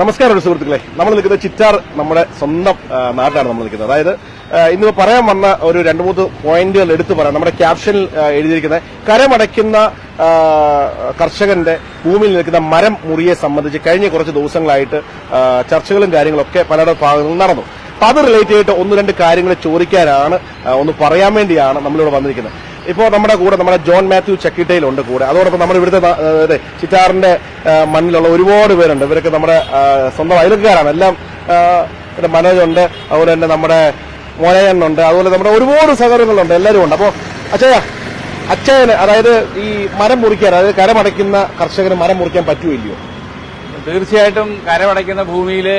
നമസ്കാരം സുഹൃത്തുക്കളെ. നമ്മൾ നിൽക്കുന്ന ചിറ്റാർ നമ്മുടെ സ്വന്തം നാട്ടിലാണ് നമ്മൾ നിൽക്കുന്നത്. അതായത് ഇന്ന് പറയാൻ വന്ന ഒരു രണ്ട് മൂന്ന് പോയിന്റുകൾ എടുത്തു പറയാം. നമ്മുടെ ക്യാപ്ഷനിൽ എഴുതിയിരിക്കുന്ന കരമടയ്ക്കുന്ന കർഷകന്റെ ഭൂമിയിൽ നിൽക്കുന്ന മരം മുറിയെ സംബന്ധിച്ച് കഴിഞ്ഞ കുറച്ച് ദിവസങ്ങളായിട്ട് ചർച്ചകളും കാര്യങ്ങളൊക്കെ പലരുടെ ഭാഗങ്ങളിൽ നടന്നു. അപ്പൊ അത് റിലേറ്റ് ചെയ്തിട്ട് ഒന്ന് രണ്ട് കാര്യങ്ങൾ ചോദിക്കാനാണ് ഒന്ന് പറയാൻ വേണ്ടിയാണ് നമ്മളിവിടെ വന്നിരിക്കുന്നത്. ഇപ്പോൾ നമ്മുടെ കൂടെ നമ്മുടെ ജോൺ മാത്യു ചക്കിട്ടയിലുണ്ട് കൂടെ. അതോടൊപ്പം നമ്മുടെ ഇവിടുത്തെ ചിറ്റാറിന്റെ മണ്ണിലുള്ള ഒരുപാട് പേരുണ്ട്. ഇവരൊക്കെ നമ്മുടെ സ്വന്തം അയൽക്കാരാണ്. എല്ലാം മനോജുണ്ട്. അതുപോലെ തന്നെ നമ്മുടെ മോനയണ്ണുണ്ട് അതുപോലെ നമ്മുടെ ഒരുപാട് സഹകരണങ്ങളുണ്ട് എല്ലാവരും ഉണ്ട്. അപ്പോൾ അച്ഛയ അച്ഛന് അതായത് ഈ മരം മുറിക്കാൻ അതായത് കരമടയ്ക്കുന്ന കർഷകന് മരം മുറിക്കാൻ പറ്റുമില്ലയോ തീർച്ചയായിട്ടും കരമടയ്ക്കുന്ന ഭൂമിയിലെ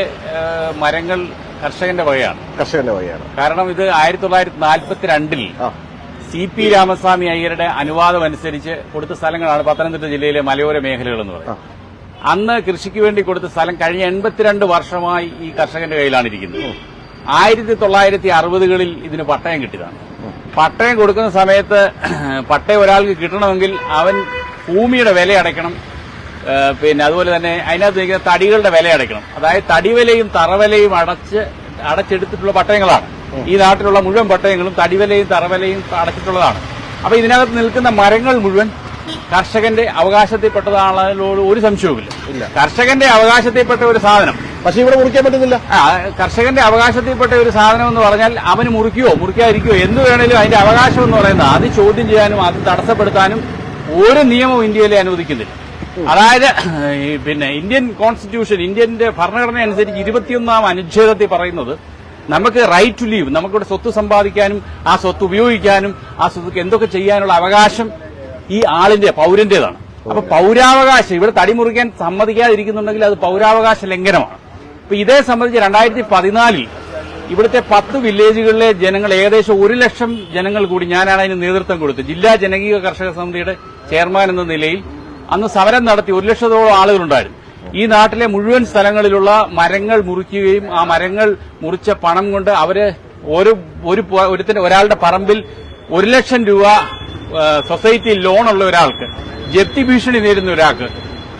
മരങ്ങൾ കർഷകന്റെ വകയാണ്. കർഷകന്റെ വകയാണ്. കാരണം ഇത് ആയിരത്തി തൊള്ളായിരത്തി നാൽപ്പത്തിരണ്ടിൽ സി പി രാമസ്വാമി അയ്യരുടെ അനുവാദം അനുസരിച്ച് കൊടുത്ത സ്ഥലങ്ങളാണ് പത്തനംതിട്ട ജില്ലയിലെ മലയോര മേഖലകൾ എന്ന് പറയുന്നത്. അന്ന് കൃഷിക്ക് വേണ്ടി കൊടുത്ത സ്ഥലം കഴിഞ്ഞ എൺപത്തിരണ്ട് വർഷമായി ഈ കർഷകന്റെ കയ്യിലാണ് ഇരിക്കുന്നത്. ആയിരത്തി തൊള്ളായിരത്തി അറുപതുകളിൽ ഇതിന് പട്ടയം കിട്ടിയതാണ്. പട്ടയം കൊടുക്കുന്ന സമയത്ത് പട്ടയം ഒരാൾക്ക് കിട്ടണമെങ്കിൽ അവൻ ഭൂമിയുടെ വില അടയ്ക്കണം. പിന്നെ അതുപോലെ തന്നെ അതിനകത്ത് നിൽക്കുന്ന തടികളുടെ വില അടയ്ക്കണം. അതായത് തടിവിലയും തറവിലയും അടച്ച് അടച്ചെടുത്തിട്ടുള്ള പട്ടയങ്ങളാണ്. ഈ നാട്ടിലുള്ള മുഴുവൻ പട്ടയങ്ങളും തടിവലയും തറവലയും അടച്ചിട്ടുള്ളതാണ്. അപ്പൊ ഇതിനകത്ത് നിൽക്കുന്ന മരങ്ങൾ മുഴുവൻ കർഷകന്റെ അവകാശത്തിൽപ്പെട്ടതാണല്ലോ ഒരു സംശയവുമില്ല. കർഷകന്റെ അവകാശത്തിൽപ്പെട്ട ഒരു സാധനം. പക്ഷെ ഇവിടെ മുറിക്കാൻ പറ്റുന്നില്ല. കർഷകന്റെ അവകാശത്തിൽപ്പെട്ട ഒരു സാധനം എന്ന് പറഞ്ഞാൽ അവന് മുറിക്കുകയോ മുറിക്കാതിരിക്കുകയോ എന്ത് വേണേലും അതിന്റെ അവകാശം എന്ന് പറയുന്നത് അത് ചോദ്യം ചെയ്യാനും അത് തടസ്സപ്പെടുത്താനും ഒരു നിയമവും ഇന്ത്യയിലെ അനുവദിക്കുന്നില്ല. അതായത് പിന്നെ ഇന്ത്യൻ കോൺസ്റ്റിറ്റ്യൂഷൻ ഇന്ത്യന്റെ ഭരണഘടന അനുസരിച്ച് ഇരുപത്തിയൊന്നാം അനുച്ഛേദത്തിൽ പറയുന്നത് നമുക്ക് റൈറ്റ് ടു ലീവ് നമുക്കിവിടെ സ്വത്ത് സമ്പാദിക്കാനും ആ സ്വത്ത് ഉപയോഗിക്കാനും ആ സ്വത്ത് എന്തൊക്കെ ചെയ്യാനുള്ള അവകാശം ഈ ആളിന്റെ പൗരന്റേതാണ്. അപ്പൊ പൗരാവകാശം ഇവിടെ തടിമുറിക്കാൻ സമ്മതിക്കാതിരിക്കുന്നുണ്ടെങ്കിൽ അത് പൗരാവകാശ ലംഘനമാണ്. അപ്പൊ ഇതേ സംബന്ധിച്ച് രണ്ടായിരത്തി പതിനാലിൽ ഇവിടുത്തെ പത്ത് വില്ലേജുകളിലെ ജനങ്ങൾ ഏകദേശം ഒരു ലക്ഷം ജനങ്ങൾ കൂടി ഞാനാണ് അതിന് നേതൃത്വം കൊടുത്തത്. ജില്ലാ ജനകീയ കർഷക സമിതിയുടെ ചെയർമാൻ എന്ന നിലയിൽ അന്ന് സമരം നടത്തി ഒരു ലക്ഷത്തോളം ആളുകളുണ്ടായിരുന്നു. ഈ നാട്ടിലെ മുഴുവൻ സ്ഥലങ്ങളിലുള്ള മരങ്ങൾ മുറിക്കുകയും ആ മരങ്ങൾ മുറിച്ച പണം കൊണ്ട് അവർ ഒരു ഒരു പ- ഒരാളുടെ പറമ്പിൽ ഒരു ലക്ഷം രൂപ സൊസൈറ്റി ലോണുള്ള ഒരാൾക്ക് ജപ്തി ഭീഷണി നേരിടുന്ന ഒരാൾക്ക്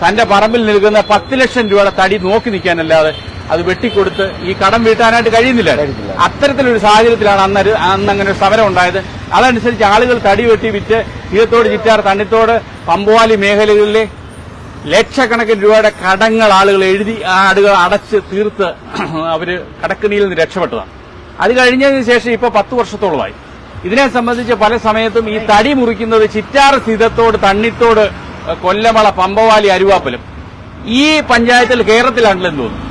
തന്റെ പറമ്പിൽ നിൽക്കുന്ന പത്ത് ലക്ഷം രൂപയുടെ തടി നോക്കി നിൽക്കാനല്ലാതെ അത് വെട്ടിക്കൊടുത്ത് ഈ കടം വീട്ടാനായിട്ട് കഴിയുന്നില്ല. അത്തരത്തിലൊരു സാഹചര്യത്തിലാണ് അന്ന് അന്ന് അങ്ങനെ ഒരു സമരം ഉണ്ടായത്. അതനുസരിച്ച് ആളുകൾ തടി വെട്ടി വിറ്റ് തീരത്തോട് ചിറ്റാർ തണ്ണിത്തോട് പമ്പുവാലി മേഖലകളിലെ ലക്ഷക്കണക്കിന് രൂപയുടെ കടങ്ങൾ ആളുകൾ എഴുതി ആ ആടുകൾ അടച്ച് തീർത്ത് അവർ കടക്കണിയിൽ നിന്ന് രക്ഷപ്പെട്ടതാണ്. അത് കഴിഞ്ഞതിന് ശേഷം ഇപ്പൊ പത്ത് വർഷത്തോളമായി. ഇതിനെ സംബന്ധിച്ച് പല സമയത്തും ഈ തടി മുറിക്കുന്നത് ചിറ്റാർ സീതത്തോട് തണ്ണിത്തോട് കൊല്ലമള പമ്പവാലി അരുവാപ്പലും. ഈ പഞ്ചായത്തിൽ കേരളത്തിലാണല്ലെന്ന് തോന്നുന്നു.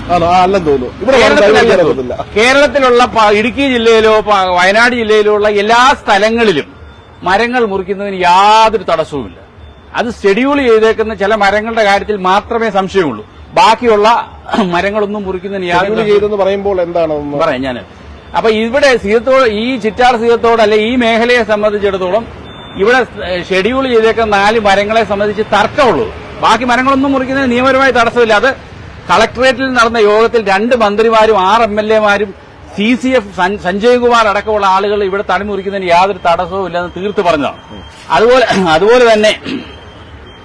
കേരളത്തിലുള്ള ഇടുക്കി ജില്ലയിലോ വയനാട് ജില്ലയിലോ ഉള്ള എല്ലാ സ്ഥലങ്ങളിലും മരങ്ങൾ മുറിക്കുന്നതിന് യാതൊരു തടസ്സവുമില്ല. അത് ഷെഡ്യൂൾ ചെയ്തേക്കുന്ന ചില മരങ്ങളുടെ കാര്യത്തിൽ മാത്രമേ സംശയമുള്ളൂ. ബാക്കിയുള്ള മരങ്ങളൊന്നും മുറിക്കുന്നതിന് ഷെഡ്യൂൾ യാതൊരു ചെയ്തെന്ന് പറയുമ്പോൾ എന്താണെന്ന് പറയാം ഞാൻ അപ്പൊ ഇവിടെ സീതത്തോട് ഈ ചിറ്റാർ സീതത്തോട് അല്ലെ ഈ മേഖലയെ സംബന്ധിച്ചിടത്തോളം ഇവിടെ ഷെഡ്യൂൾ ചെയ്തേക്കുന്ന നാല് മരങ്ങളെ സംബന്ധിച്ച് തർക്കമുള്ളൂ. ബാക്കി മരങ്ങളൊന്നും മുറിക്കുന്നതിന് നിയമപരമായി തടസ്സമില്ല. അത് കളക്ടറേറ്റിൽ നടന്ന യോഗത്തിൽ രണ്ട് മന്ത്രിമാരും ആറ് എം എൽ എമാരും C C F Sanjay Kumar അടക്കമുള്ള ആളുകൾ ഇവിടെ തടി മുറിക്കുന്നതിന് യാതൊരു തടസ്സവും ഇല്ലെന്ന് തീർത്ത് പറഞ്ഞതാണ്. അതുപോലെ അതുപോലെ തന്നെ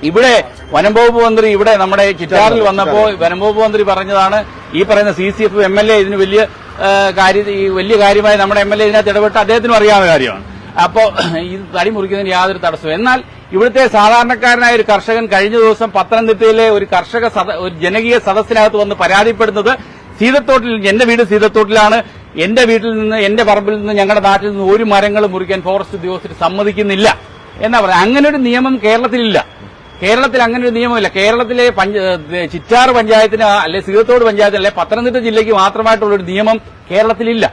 ഇവിടെ വനം വകുപ്പ് മന്ത്രി ഇവിടെ നമ്മുടെ ചിറ്റാറിൽ വന്നപ്പോൾ വനം വകുപ്പ് മന്ത്രി പറഞ്ഞതാണ് ഈ പറയുന്ന C C F M L A ഇതിന് വലിയ കാര്യ വലിയ കാര്യമായി നമ്മുടെ എം എൽ എ ഇതിനകത്ത് ഇടപെട്ട് അദ്ദേഹത്തിനും അറിയാവുന്ന കാര്യമാണ്. അപ്പോ ഇത് തടി മുറിക്കുന്നതിന് യാതൊരു തടസ്സവും എന്നാൽ ഇവിടുത്തെ സാധാരണക്കാരനായ ഒരു കർഷകൻ കഴിഞ്ഞ ദിവസം പത്തനംതിട്ടയിലെ ഒരു കർഷക ഒരു ജനകീയ സദസ്സിനകത്ത് വന്ന് പരാതിപ്പെടുന്നത് സീതത്തോട്ടിൽ എന്റെ വീട് സീതത്തോട്ടിലാണ്. എന്റെ വീട്ടിൽ നിന്ന് എന്റെ പറമ്പിൽ നിന്ന് ഞങ്ങളുടെ നാട്ടിൽ നിന്ന് ഒരു മരങ്ങൾ മുറിക്കാൻ ഫോറസ്റ്റ് ഉദ്യോഗസ്ഥർ സമ്മതിക്കുന്നില്ല. എന്നാ പറയാ? അങ്ങനെ ഒരു നിയമം കേരളത്തിലില്ല. കേരളത്തിൽ അങ്ങനെ ഒരു നിയമമില്ല. കേരളത്തിലെ ചിറ്റാർ പഞ്ചായത്തിന് അല്ലെ സീതത്തോട് പഞ്ചായത്തിന് അല്ലെ പത്തനംതിട്ട ജില്ലയ്ക്ക് മാത്രമായിട്ടുള്ള ഒരു നിയമം കേരളത്തിലില്ല.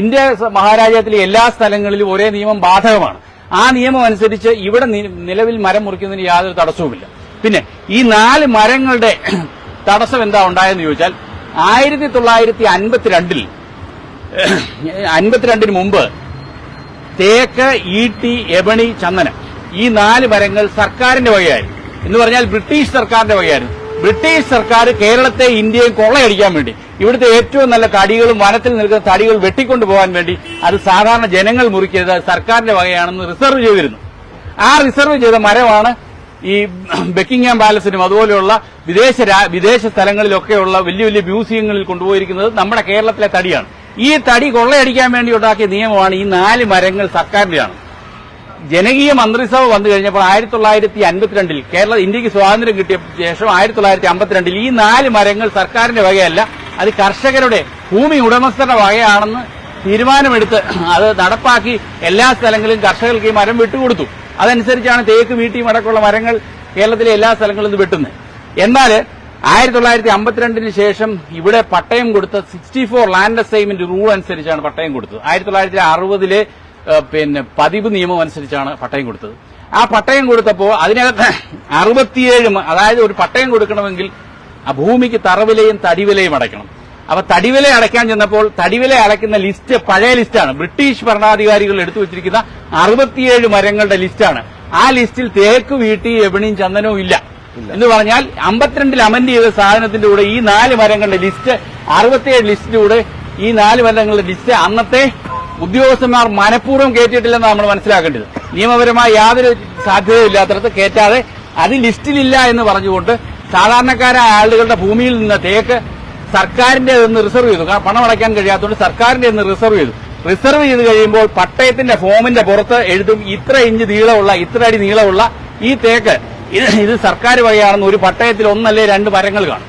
ഇന്ത്യ മഹാരാജ്യത്തിലെ എല്ലാ സ്ഥലങ്ങളിലും ഒരേ നിയമം ബാധകമാണ്. ആ നിയമം അനുസരിച്ച് ഇവിടെ നിലവിൽ മരം മുറിക്കുന്നതിന് യാതൊരു തടസ്സവുമില്ല. പിന്നെ ഈ നാല് മരങ്ങളുടെ തടസ്സം എന്താ ഉണ്ടായെന്ന് ചോദിച്ചാൽ ആയിരത്തി തൊള്ളായിരത്തി അൻപത്തിരണ്ടിൽ അൻപത്തിരണ്ടിന് മുമ്പ് തേക്ക് ഈട്ടി എബണി ചന്ദനം ഈ നാല് മരങ്ങൾ സർക്കാരിന്റെ വകയായിരുന്നു എന്ന് പറഞ്ഞാൽ ബ്രിട്ടീഷ് സർക്കാരിന്റെ വകയായിരുന്നു ബ്രിട്ടീഷ് സർക്കാർ കേരളത്തെ ഇന്ത്യയും കൊള്ളയടിക്കാൻ വേണ്ടി ഇവിടുത്തെ ഏറ്റവും നല്ല തടികളും വനത്തിൽ നിൽക്കുന്ന തടികൾ വെട്ടിക്കൊണ്ടു പോകാൻ വേണ്ടി അത് സാധാരണ ജനങ്ങൾ മുറിക്കരുത്. സർക്കാരിന്റെ വകയാണെന്ന് റിസർവ് ചെയ്തിരുന്നു. ആ റിസർവ് ചെയ്ത മരമാണ് ഈ ബക്കിംഗ്ഹാം പാലസിനും അതുപോലെയുള്ള വിദേശ വിദേശ സ്ഥലങ്ങളിലൊക്കെയുള്ള വലിയ വലിയ മ്യൂസിയങ്ങളിൽ കൊണ്ടുപോയിരിക്കുന്നത് നമ്മുടെ കേരളത്തിലെ തടിയാണ്. ഈ തടി കൊള്ളയടിക്കാൻ വേണ്ടി ഉണ്ടാക്കിയ നിയമമാണ് ഈ നാല് മരങ്ങൾ സർക്കാരിന്റെയാണ്. ജനകീയ മന്ത്രിസഭ വന്നു കഴിഞ്ഞപ്പോൾ ആയിരത്തി തൊള്ളായിരത്തി അൻപത്തിരണ്ടിൽ കേരള ഇന്ത്യയ്ക്ക് സ്വാതന്ത്ര്യം കിട്ടിയ ശേഷം ആയിരത്തി തൊള്ളായിരത്തി അമ്പത്തിരണ്ടിൽ ഈ നാല് മരങ്ങൾ സർക്കാരിന്റെ വകയല്ല അത് കർഷകരുടെ ഭൂമി ഉടമസ്ഥരുടെ വകയാണെന്ന് തീരുമാനമെടുത്ത് അത് നടപ്പാക്കി എല്ലാ സ്ഥലങ്ങളിലും കർഷകർക്ക് ഈ മരം വിട്ടുകൊടുത്തു. അതനുസരിച്ചാണ് തേക്ക് വീട്ടിയും അടക്കമുള്ള മരങ്ങൾ കേരളത്തിലെ എല്ലാ സ്ഥലങ്ങളിലും വെട്ടുന്നത്. എന്നാൽ ആയിരത്തി തൊള്ളായിരത്തി അമ്പത്തിരണ്ടിന് ശേഷം ഇവിടെ പട്ടയം കൊടുത്ത sixty four land assignment rule അനുസരിച്ചാണ് പട്ടയം കൊടുത്തത്. ആയിരത്തി തൊള്ളായിരത്തി അറുപതിലെ പിന്നെ പതിവ് നിയമം അനുസരിച്ചാണ് പട്ടയം കൊടുത്തത്. ആ പട്ടയം കൊടുത്തപ്പോൾ അതിനകത്ത് അറുപത്തിയേഴ് അതായത് ഒരു പട്ടയം കൊടുക്കണമെങ്കിൽ ആ ഭൂമിക്ക് തറവിലയും തടിവിലയും അടയ്ക്കണം. അപ്പൊ തടിവില അടയ്ക്കാൻ ചെന്നപ്പോൾ തടിവില അടയ്ക്കുന്ന ലിസ്റ്റ് പഴയ ലിസ്റ്റാണ്. ബ്രിട്ടീഷ് ഭരണാധികാരികൾ എടുത്തു വെച്ചിരിക്കുന്ന അറുപത്തിയേഴ് മരങ്ങളുടെ ലിസ്റ്റാണ്. ആ ലിസ്റ്റിൽ തേക്ക് വീട്ടി എവിണിയും ചന്ദനവും ഇല്ല. എന്ന് പറഞ്ഞാൽ അമ്പത്തിരണ്ടിൽ അമന്റ് ചെയ്ത സാധനത്തിന്റെ കൂടെ ഈ നാല് മരങ്ങളുടെ ലിസ്റ്റ് അറുപത്തിയേഴ് ലിസ്റ്റിന്റെ കൂടെ ഈ നാല് മരങ്ങളുടെ ലിസ്റ്റ് അന്നത്തെ ഉദ്യോഗസ്ഥന്മാർ മനഃപൂർവം കയറ്റിയിട്ടില്ലെന്ന് നമ്മൾ മനസ്സിലാക്കേണ്ടത്. നിയമപരമായി യാതൊരു സാധ്യതയില്ലാത്തടത്ത് കയറ്റാതെ അത് ലിസ്റ്റിലില്ല എന്ന് പറഞ്ഞുകൊണ്ട് സാധാരണക്കാരായ ആളുകളുടെ ഭൂമിയിൽ നിന്ന് തേക്ക് സർക്കാരിന്റെ നിന്ന് റിസർവ് ചെയ്തു. കാരണം പണം അടയ്ക്കാൻ കഴിയാത്തതുകൊണ്ട് സർക്കാരിന്റെ നിന്ന് റിസർവ് ചെയ്തു. റിസർവ് ചെയ്ത് കഴിയുമ്പോൾ പട്ടയത്തിന്റെ ഫോമിന്റെ പുറത്ത് എഴുതും ഇത്ര ഇഞ്ച് നീളമുള്ള ഇത്ര അടി നീളമുള്ള ഈ തേക്ക്. ഇത് സർക്കാർ വകയാണെന്ന് ഒരു പട്ടയത്തിൽ ഒന്നല്ലേ രണ്ട് മരങ്ങൾ കാണും.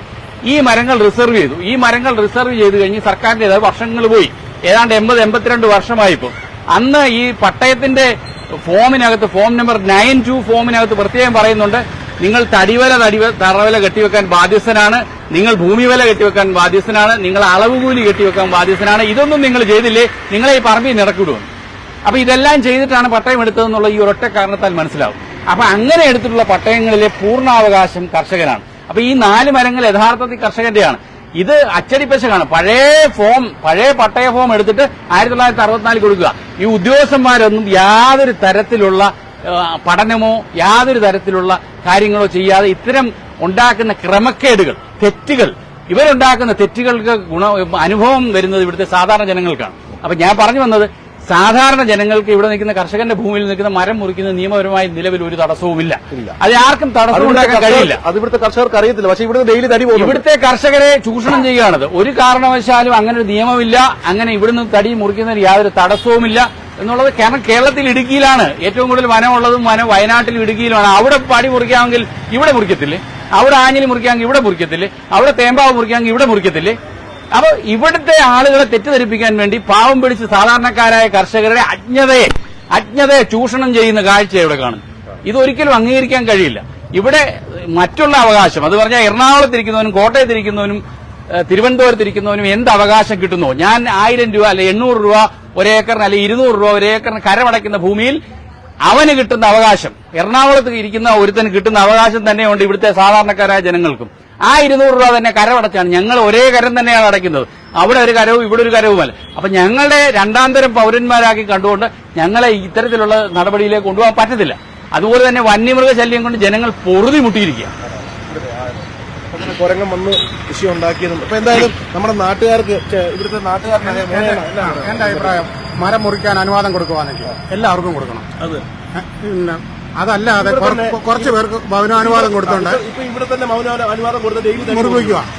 ഈ മരങ്ങൾ റിസർവ് ചെയ്തു. ഈ മരങ്ങൾ റിസർവ് ചെയ്ത് കഴിഞ്ഞ് സർക്കാരിന്റെ വർഷങ്ങൾ പോയി. ഏതാണ്ട് എൺപത് എൺപത്തിരണ്ട് വർഷമായിപ്പോ. അന്ന് ഈ പട്ടയത്തിന്റെ ഫോമിനകത്ത് ഫോം നമ്പർ നയൻ ടു ഫോമിനകത്ത് പ്രത്യേകം പറയുന്നുണ്ട് നിങ്ങൾ തടിവല തടിവ തറവില കെട്ടിവെക്കാൻ ബാധ്യസ്ഥനാണ്. നിങ്ങൾ ഭൂമി വില കെട്ടിവെക്കാൻ ബാധ്യസ്ഥനാണ്. നിങ്ങൾ അളവ് കൂലി കെട്ടിവെക്കാൻ ബാധ്യസ്ഥനാണ്. ഇതൊന്നും നിങ്ങൾ ചെയ്തില്ലേ? നിങ്ങളെ ഈ പറമ്പിൽ നിറക്കിടുമെന്ന് അപ്പൊ ഇതെല്ലാം ചെയ്തിട്ടാണ് പട്ടയം എടുത്തതെന്നുള്ള ഈ ഒരൊറ്റ കാരണത്താൽ മനസ്സിലാവും. അപ്പൊ അങ്ങനെ എടുത്തിട്ടുള്ള പട്ടയങ്ങളിലെ പൂർണാവകാശം കർഷകനാണ്. അപ്പൊ ഈ നാല് മരങ്ങൾ യഥാർത്ഥത്തിൽ കർഷകന്റെയാണ്. ഇത് അച്ചടിപ്പശകാണ് പഴയ ഫോം പഴയ പട്ടയ ഫോം എടുത്തിട്ട് ആയിരത്തി തൊള്ളായിരത്തി അറുപത്തിനാലിൽ കൊടുക്കുക. ഈ ഉദ്യോഗസ്ഥന്മാരൊന്നും യാതൊരു തരത്തിലുള്ള പഠനമോ യാതൊരു തരത്തിലുള്ള കാര്യങ്ങളോ ചെയ്യാതെ ഇത്തരം ഉണ്ടാക്കുന്ന ക്രമക്കേടുകൾ തെറ്റുകൾ ഇവരുണ്ടാക്കുന്ന തെറ്റുകൾക്ക് ഗുണ അനുഭവം വരുന്നത് ഇവിടുത്തെ സാധാരണ ജനങ്ങൾക്കാണ്. അപ്പൊ ഞാൻ പറഞ്ഞു വന്നത് സാധാരണ ജനങ്ങൾക്ക് ഇവിടെ നിൽക്കുന്ന കർഷകന്റെ ഭൂമിയിൽ നിൽക്കുന്ന മരം മുറിക്കുന്ന നിയമപരമായി നിലവിൽ ഒരു തടസ്സവുമില്ല. അത് ആർക്കും തടസ്സം ഉണ്ടാക്കാൻ കഴിയില്ല. അത് ഇവിടുത്തെ കർഷകർക്ക് അറിയത്തില്ല. പക്ഷെ ഇവിടുന്ന് ഡെയിലി തടി പോകും ഇവിടുത്തെ കർഷകരെ ചൂഷണം ചെയ്യുകയാണത്. ഒരു കാരണവശാലും അങ്ങനെ ഒരു നിയമമില്ല. അങ്ങനെ ഇവിടുന്ന് തടി മുറിക്കുന്നതിന് യാതൊരു തടസ്സവുമില്ല എന്നുള്ളത് കാരണം കേരളത്തിൽ ഇടുക്കിയിലാണ്. ഏറ്റവും കൂടുതൽ വനമുള്ളതും വനം വയനാട്ടിൽ ഇടുക്കിയിലുമാണ്. അവിടെ പടി മുറിക്കാമെങ്കിൽ ഇവിടെ മുറിക്കത്തില്ലേ? അവിടെ ആഞ്ഞിലി മുറിക്കാമെങ്കിൽ ഇവിടെ മുറിക്കത്തില്ലേ? അവിടെ തേമ്പാവ് മുറിക്കാമെങ്കിൽ ഇവിടെ മുറിക്കത്തില്ലേ? അപ്പൊ ഇവിടുത്തെ ആളുകളെ തെറ്റിദ്ധരിപ്പിക്കാൻ വേണ്ടി പാവം പിടിച്ച് സാധാരണക്കാരായ കർഷകരുടെ അജ്ഞതയെ അജ്ഞതയെ ചൂഷണം ചെയ്യുന്ന കാഴ്ച ഇവിടെ കാണും. ഇതൊരിക്കലും അംഗീകരിക്കാൻ കഴിയില്ല. ഇവിടെ മറ്റുള്ള അവകാശം അത് പറഞ്ഞാൽ എറണാകുളത്തിരിക്കുന്നവനും കോട്ടയത്തിരിക്കുന്നവനും തിരുവനന്തപുരത്തിരിക്കുന്നവനും എന്ത് അവകാശം കിട്ടുന്നു? ഞാൻ ആയിരം രൂപ അല്ലെ എണ്ണൂറ് രൂപ ഒരേക്കറിന് അല്ലെ ഇരുന്നൂറ് രൂപ ഒരേക്കറിന് കരമടയ്ക്കുന്ന ഭൂമിയിൽ അവന് കിട്ടുന്ന അവകാശം എറണാകുളത്ത് ഇരിക്കുന്ന ഒരുത്തന് കിട്ടുന്ന അവകാശം തന്നെയുണ്ട് ഇവിടുത്തെ സാധാരണക്കാരായ ജനങ്ങൾക്കും. ആ ഇരുന്നൂറ് രൂപ തന്നെ കരമടച്ചാണ് ഞങ്ങൾ ഒരേ കരം തന്നെയാണ് അടയ്ക്കുന്നത്. അവിടെ ഒരു കരവും ഇവിടെ ഒരു കരവുമല്ല. അപ്പൊ ഞങ്ങളുടെ രണ്ടാം തരം പൗരന്മാരാക്കി കണ്ടുകൊണ്ട് ഞങ്ങളെ ഇത്തരത്തിലുള്ള നടപടിയിലേക്ക് കൊണ്ടുപോകാൻ പറ്റത്തില്ല. അതുപോലെ തന്നെ വന്യമൃഗ ശല്യം കൊണ്ട് ജനങ്ങൾ പൊറുതി മുട്ടിയിരിക്കുക. കുരങ്ങൻ വന്ന് വിഷയം ഉണ്ടാക്കിയതും. അപ്പൊ എന്തായാലും നമ്മുടെ നാട്ടുകാർക്ക് ഇവിടുത്തെ നാട്ടുകാർക്ക് എന്റെ അഭിപ്രായം മരം മുറിക്കാൻ അനുവാദം കൊടുക്കുവാണെങ്കിൽ എല്ലാവർക്കും കൊടുക്കണം. അത്. പിന്നെ അതല്ലാതെ കുറ- കുറച്ച് പേർക്ക് മൗനാനുവാദം കൊടുത്തോണ്ട് ഇപ്പൊ ഇവിടെ തന്നെ മൗനാനുവാദം കൊടുത്ത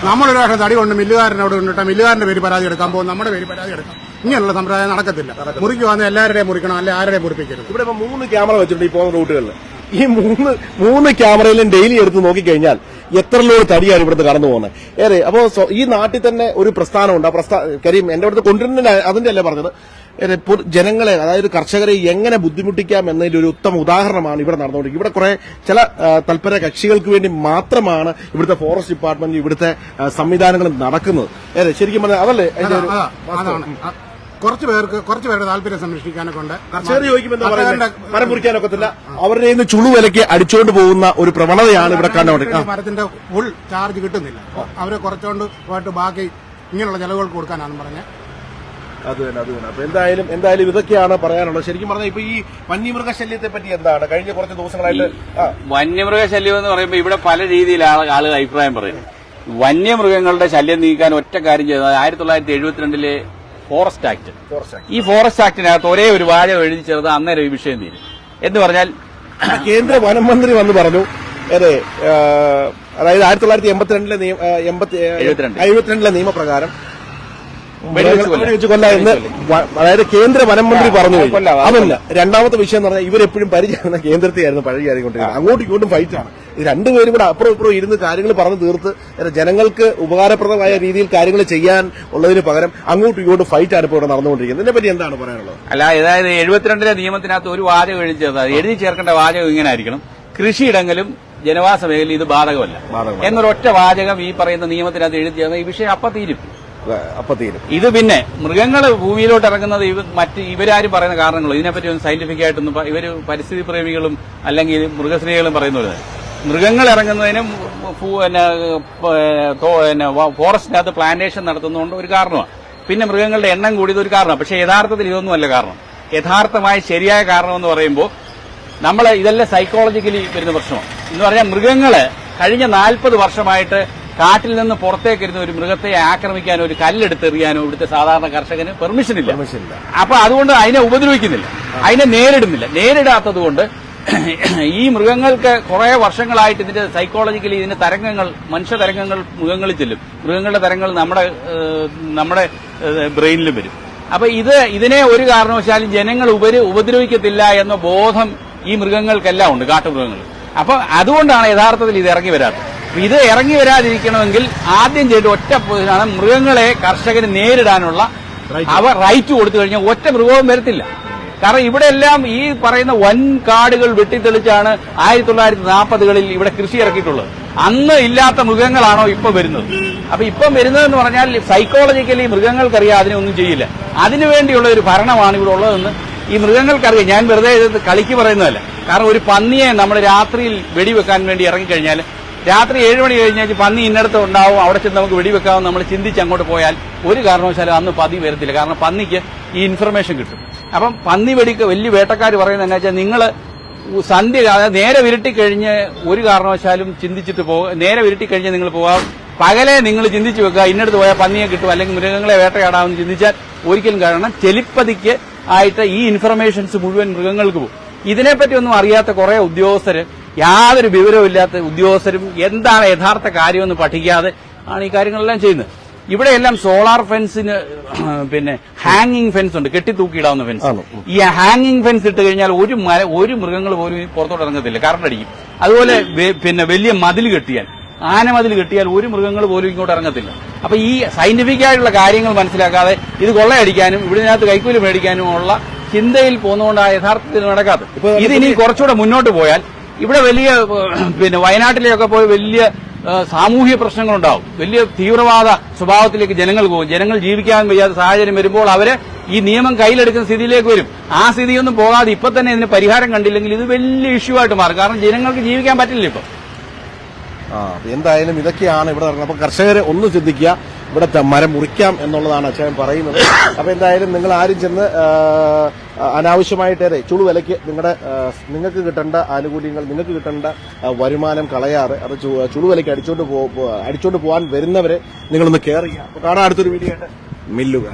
നമ്മളൊരു പക്ഷേ തടി കൊണ്ട് മില്ലുകാരനോട് അവിടെ കൊണ്ടിട്ട് മില്ലുകാരന്റെ പേര് പരാതി എടുക്കാൻ പോകും നമ്മുടെ പേര് പരാതി എടുക്കാം. ഇങ്ങനെയുള്ള സമ്പ്രദായം നടക്കത്തില്ല. മുറിക്കുവാന്ന് എല്ലാവരുടെയും മുറിക്കണം അല്ലെ ആരുടെയും മുറിപ്പിക്കരുത്. ഇവിടെ മൂന്ന് ക്യാമറ വെച്ചിട്ടുണ്ട് ഈ പോകുന്ന റൂട്ടുകളിൽ. ഈ മൂന്ന് മൂന്ന് ക്യാമറയിലും ഡെയിലി എടുത്ത് നോക്കിക്കഴിഞ്ഞാൽ എത്ര ലോഡ് തടിയാണ് ഇവിടുത്തെ കടന്നു പോകുന്നത്. ഏറെ അപ്പോ ഈ നാട്ടിൽ തന്നെ ഒരു പ്രസ്ഥാനമുണ്ട്. ആ പ്രസ്ഥാന കരീം എന്റെ അടുത്ത് കൊണ്ടുവരുന്ന അതിന്റെ അല്ലേ പറഞ്ഞത്? ജനങ്ങളെ അതായത് കർഷകരെ എങ്ങനെ ബുദ്ധിമുട്ടിക്കാം എന്നതിന്റെ ഒരു ഉത്തമ ഉദാഹരണമാണ് ഇവിടെ നടന്നുകൊണ്ടിരിക്കുന്നത്. ഇവിടെ കുറെ ചില തൽപര കക്ഷികൾക്ക് വേണ്ടി മാത്രമാണ് ഇവിടുത്തെ ഫോറസ്റ്റ് ഡിപ്പാർട്ട്മെന്റ് ഇവിടുത്തെ സംവിധാനങ്ങൾ നടക്കുന്നത്. അതെ ശരിക്കും പറഞ്ഞാൽ അതല്ലേ കുറച്ച് പേർക്ക് കുറച്ച് പേരുടെ താല്പര്യം സംരക്ഷിക്കാനൊക്കെ ഉണ്ട്. കർഷകർ ചോദിക്കുമ്പോൾ മരം മുറിക്കാനൊക്കത്തില്ല അവരുടെ ഇന്ന് നിന്ന് ചുളു വിലയ്ക്ക് അടിച്ചുകൊണ്ട് പോകുന്ന ഒരു പ്രവണതയാണ് ഇവിടെ കണ്ടുകൊണ്ടിരിക്കുന്നത്. മരത്തിന്റെ ഫുൾ ചാർജ് കിട്ടുന്നില്ല. അവരെ കുറച്ചുകൊണ്ട് പോയിട്ട് ബാക്കി ഇങ്ങനെയുള്ള ചെലവുകൾ കൊടുക്കാനാണ് പറഞ്ഞത് അത് തന്നെ അത് തന്നെ. അപ്പൊ എന്തായാലും എന്തായാലും ഇതൊക്കെയാണ് പറയാനുള്ളത്. ശരിക്കും പറഞ്ഞാൽ ഇപ്പൊ ഈ വന്യമൃഗശല്യത്തെ പറ്റി എന്താണ്? കഴിഞ്ഞ കുറച്ച് ദിവസങ്ങളായിട്ട് വന്യമൃഗശല്യം വന്യമൃഗ ശല്യം എന്ന് പറയുമ്പോൾ ഇവിടെ പല രീതിയിലാണ് ആളുകൾ അഭിപ്രായം പറയുന്നത്. വന്യമൃഗങ്ങളുടെ ശല്യം നീക്കാൻ ഒറ്റ കാര്യം ചെയ്തത് ആയിരത്തി തൊള്ളായിരത്തി എഴുപത്തിരണ്ടിലെ ഫോറസ്റ്റ് ആക്ട്. ഈ ഫോറസ്റ്റ് ആക്ടിനകത്ത് ഒരേ ഒരു വാഴ എഴുതി ചേർത്ത് അന്നേരം ഈ വിഷയം തീരും. എന്ന് പറഞ്ഞാൽ കേന്ദ്ര വനം മന്ത്രി വന്ന് പറഞ്ഞു അതെ അതായത് ആയിരത്തി തൊള്ളായിരത്തി എൺപത്തിരണ്ടിലെ. എഴുപത്തിരണ്ടിലെ നിയമപ്രകാരം വെടിവെച്ച് കൊല്ലാം. എന്ന് അതായത് കേന്ദ്ര വനം മന്ത്രി പറഞ്ഞു അതല്ല രണ്ടാമത്തെ വിഷയം എന്ന് പറഞ്ഞാൽ ഇവരെപ്പോഴും പഴയ കേന്ദ്രത്തെയായിരുന്നു പഴകിയാറിക്കൊണ്ടിരുന്നത് അങ്ങോട്ടും ഇങ്ങോട്ടും ഫൈറ്റാണ് ഇത് രണ്ടുപേരും കൂടെ അപ്പുറം ഇപ്പുറം ഇരുന്ന് കാര്യങ്ങൾ പറഞ്ഞു തീർത്ത് ജനങ്ങൾക്ക് ഉപകാരപ്രദമായ രീതിയിൽ കാര്യങ്ങൾ ചെയ്യാൻ ഉള്ളതിന് പകരം അങ്ങോട്ടും ഇങ്ങോട്ടും ഫൈറ്റ് ഇപ്പോൾ ഇവിടെ നടന്നുകൊണ്ടിരിക്കുന്നത്. ഇതിനെപ്പറ്റി എന്താണ് പറയാനുള്ളത്? അല്ല അതായത് എഴുപത്തിരണ്ടിലെ നിയമത്തിനകത്ത് ഒരു വാചകം എഴുതി ചേർത്താൽ എഴുതി ചേർക്കേണ്ട വാചകം ഇങ്ങനെ ആയിരിക്കണം. കൃഷിയിടങ്ങളിലും ജനവാസ മേഖലയിൽ ഇത് ബാധകമല്ല. ബാധകമല്ല. എന്നൊരൊറ്റ വാചകം ഈ പറയുന്ന നിയമത്തിനകത്ത് എഴുതി ചേർന്നാൽ ഈ വിഷയം അപ്പം തീരും. അപ്പൊ ഇത് പിന്നെ മൃഗങ്ങൾ ഭൂമിയിലോട്ട് ഇറങ്ങുന്നത് മറ്റ് ഇവരാരും പറയുന്ന കാരണങ്ങളോ? ഇതിനെപ്പറ്റി ഒന്ന് സയന്റിഫിക് ആയിട്ടൊന്നും ഇവർ പരിസ്ഥിതി പ്രേമികളും അല്ലെങ്കിൽ മൃഗസ്നേഹികളും പറയുന്നത് മൃഗങ്ങൾ ഇറങ്ങുന്നതിന് പിന്നെ ഫോറസ്റ്റിനകത്ത് പ്ലാന്റേഷൻ നടത്തുന്നതുകൊണ്ട് ഒരു കാരണമാണ്. പിന്നെ മൃഗങ്ങളുടെ എണ്ണം കൂടിയത് ഒരു കാരണം പക്ഷേ യഥാർത്ഥത്തിൽ ഇതൊന്നും അല്ല കാരണം. യഥാർത്ഥമായ ശരിയായ കാരണം എന്ന് പറയുമ്പോൾ നമ്മൾ ഇതെല്ലാം സൈക്കോളജിക്കലി വരുന്ന പ്രശ്നമാണ്. എന്ന് പറഞ്ഞാൽ മൃഗങ്ങൾ കഴിഞ്ഞ നാൽപ്പത് വർഷമായിട്ട് കാട്ടിൽ നിന്ന് പുറത്തേക്ക് ഇരുന്ന് ഒരു മൃഗത്തെ ആക്രമിക്കാനോ ഒരു കല്ലെടുത്തെറിയാനോ ഇവിടുത്തെ സാധാരണ കർഷകന് പെർമിഷൻ ഇല്ല. അപ്പൊ അതുകൊണ്ട് അതിനെ ഉപദ്രവിക്കുന്നില്ല. അതിനെ നേരിടുന്നില്ല. നേരിടാത്തത് കൊണ്ട് ഈ മൃഗങ്ങൾക്ക് കുറെ വർഷങ്ങളായിട്ട് ഇതിന്റെ സൈക്കോളജിക്കലി ഇതിന്റെ തരംഗങ്ങൾ മനുഷ്യ തരംഗങ്ങൾ മൃഗങ്ങളിൽ ചെല്ലും. മൃഗങ്ങളുടെ തരംഗങ്ങൾ നമ്മുടെ നമ്മുടെ ബ്രെയിനിലും വരും. അപ്പൊ ഇത് ഇതിനെ ഒരു കാരണവശാലും ജനങ്ങൾ ഉപരി ഉപദ്രവിക്കത്തില്ല എന്ന ബോധം ഈ മൃഗങ്ങൾക്കെല്ലാം ഉണ്ട് കാട്ടുമൃഗങ്ങൾ. അപ്പൊ അതുകൊണ്ടാണ് യഥാർത്ഥത്തിൽ ഇത് ഇറങ്ങി വരാത്തത്. ഇത് ഇറങ്ങി വരാതിരിക്കണമെങ്കിൽ ആദ്യം ചെയ്ത് ഒറ്റ പൊസിഷനാണ് മൃഗങ്ങളെ കർഷകന് നേരിടാനുള്ള അവ റൈറ്റ് കൊടുത്തു കഴിഞ്ഞാൽ ഒറ്റ മൃഗവും വരത്തില്ല. കാരണം ഇവിടെ എല്ലാം ഈ പറയുന്ന വൻ കാടുകൾ വെട്ടിത്തെളിച്ചാണ് ആയിരത്തി തൊള്ളായിരത്തി നാൽപ്പതുകളിൽ ഇവിടെ കൃഷി ഇറക്കിയിട്ടുള്ളത്. അന്ന് ഇല്ലാത്ത മൃഗങ്ങളാണോ ഇപ്പൊ വരുന്നത്? അപ്പൊ ഇപ്പം വരുന്നതെന്ന് പറഞ്ഞാൽ സൈക്കോളജിക്കലി മൃഗങ്ങൾക്കറിയാം അതിനൊന്നും ചെയ്യില്ല. അതിനുവേണ്ടിയുള്ള ഒരു ഭരണമാണ് ഇവിടെ ഉള്ളതെന്ന് ഈ മൃഗങ്ങൾക്കറിയാം. ഞാൻ വെറുതെ ഇത് കളിക്ക് പറയുന്നതല്ല. കാരണം ഒരു പന്നിയെ നമ്മൾ രാത്രിയിൽ വെടിവെക്കാൻ വേണ്ടി ഇറങ്ങിക്കഴിഞ്ഞാൽ രാത്രി ഏഴ് മണി കഴിഞ്ഞാൽ പന്നി ഇന്നടത്ത് ഉണ്ടാവും അവിടെ ചെന്ന് നമുക്ക് വെടിവെക്കാവും നമ്മൾ ചിന്തിച്ച് അങ്ങോട്ട് പോയാൽ ഒരു കാരണവശാലും അന്ന് പന്നി വരത്തില്ല. കാരണം പന്നിക്ക് ഈ ഇൻഫർമേഷൻ കിട്ടും. അപ്പം പന്നി വെടിക്ക് വലിയ വേട്ടക്കാർ പറയുന്നത് എന്നാ വെച്ചാൽ നിങ്ങൾ സന്ധ്യ നേരെ വിരട്ടി കഴിഞ്ഞ് ഒരു കാരണവശാലും ചിന്തിച്ചിട്ട് പോ നേരെ വിരട്ടി കഴിഞ്ഞ് നിങ്ങൾ പോകാം പകലെ നിങ്ങൾ ചിന്തിച്ചു വെക്കുക. ഇന്നടത്ത് പോയാൽ പന്നിയെ കിട്ടും. അല്ലെങ്കിൽ മൃഗങ്ങളെ വേട്ടയാടാമെന്ന് ചിന്തിച്ചാൽ ഒരിക്കലും കാരണം ചെലിപ്പതിക്ക് ആയിട്ട് ഈ ഇൻഫർമേഷൻസ് മുഴുവൻ മൃഗങ്ങൾക്ക് പോകും. ഇതിനെപ്പറ്റി ഒന്നും അറിയാത്ത കുറെ ഉദ്യോഗസ്ഥര് യാതൊരു വിവരവുമില്ലാത്ത ഉദ്യോഗസ്ഥരും എന്താണ് യഥാർത്ഥ കാര്യമെന്ന് പഠിക്കാതെ ആണ് ഈ കാര്യങ്ങളെല്ലാം ചെയ്യുന്നത്. ഇവിടെയെല്ലാം സോളാർ ഫെൻസിന് പിന്നെ ഹാങ്ങിങ് ഫെൻസ് ഉണ്ട്. കെട്ടിത്തൂക്കിയിടാവുന്ന ഫെൻസ്. ഈ ഹാങ്ങിങ് ഫെൻസ് ഇട്ട് കഴിഞ്ഞാൽ ഒരു മര ഒരു മൃഗങ്ങൾ പോലും പുറത്തോട്ട് ഇറങ്ങത്തില്ല. കറണ്ട് അടിക്കും. അതുപോലെ പിന്നെ വലിയ മതിൽ കെട്ടിയാൽ ആന മതിൽ കെട്ടിയാൽ ഒരു മൃഗങ്ങൾ പോലും ഇങ്ങോട്ട് ഇറങ്ങത്തില്ല. അപ്പൊ ഈ സയന്റിഫിക് ആയിട്ടുള്ള കാര്യങ്ങൾ മനസ്സിലാക്കാതെ ഇത് കൊള്ളയടിക്കാനും ഇവിടിനകത്ത് കൈക്കൂലി മേടിക്കാനും ഉള്ള ചിന്തയിൽ പോകുന്നതുകൊണ്ടാണ് യഥാർത്ഥത്തിൽ നടക്കാത്തത്. ഇത് ഇനി കുറച്ചുകൂടെ മുന്നോട്ട് പോയാൽ ഇവിടെ വലിയ പിന്നെ വയനാട്ടിലെയൊക്കെ പോയി വലിയ സാമൂഹ്യ പ്രശ്നങ്ങളുണ്ടാവും. വലിയ തീവ്രവാദ സ്വഭാവത്തിലേക്ക് ജനങ്ങൾ പോകും. ജനങ്ങൾ ജീവിക്കാൻ വയ്യാത്ത സാഹചര്യം വരുമ്പോൾ അവർ ഈ നിയമം കയ്യിലെടുക്കുന്ന സ്ഥിതിയിലേക്ക് വരും. ആ സ്ഥിതിയൊന്നും പോകാതെ ഇപ്പൊ തന്നെ ഇതിന് പരിഹാരം കണ്ടില്ലെങ്കിൽ ഇത് വലിയ ഇഷ്യൂ ആയിട്ട് മാറും. കാരണം ജനങ്ങൾക്ക് ജീവിക്കാൻ പറ്റില്ല ഇപ്പൊ. എന്തായാലും ഇതൊക്കെയാണ് ഇവിടെ നടക്കുന്നത്. അപ്പൊ കർഷകരെ ഒന്ന് ചിന്തിക്കുക. ഇവിടെ ത- മരം മുറിക്കാം എന്നുള്ളതാണ് അച്ഛൻ പറയുന്നത്. അപ്പൊ എന്തായാലും നിങ്ങൾ ആരും ചെന്ന് അനാവശ്യമായിട്ടേറെ അനാവശ്യമായിട്ട് അതെ ചുളു വിലയ്ക്ക് നിങ്ങളുടെ നിങ്ങൾക്ക് കിട്ടേണ്ട ആനുകൂല്യങ്ങൾ നിങ്ങൾക്ക് കിട്ടേണ്ട വരുമാനം കളയാറ്. അത് ചുളുവിലയ്ക്ക് പോ അടിച്ചോണ്ട് പോകാൻ വരുന്നവരെ നിങ്ങളൊന്ന് കെയർ ചെയ്യുക. അപ്പൊ കാണാൻ അടുത്തൊരു വീഡിയോ ആയിട്ട്. മില്ലുക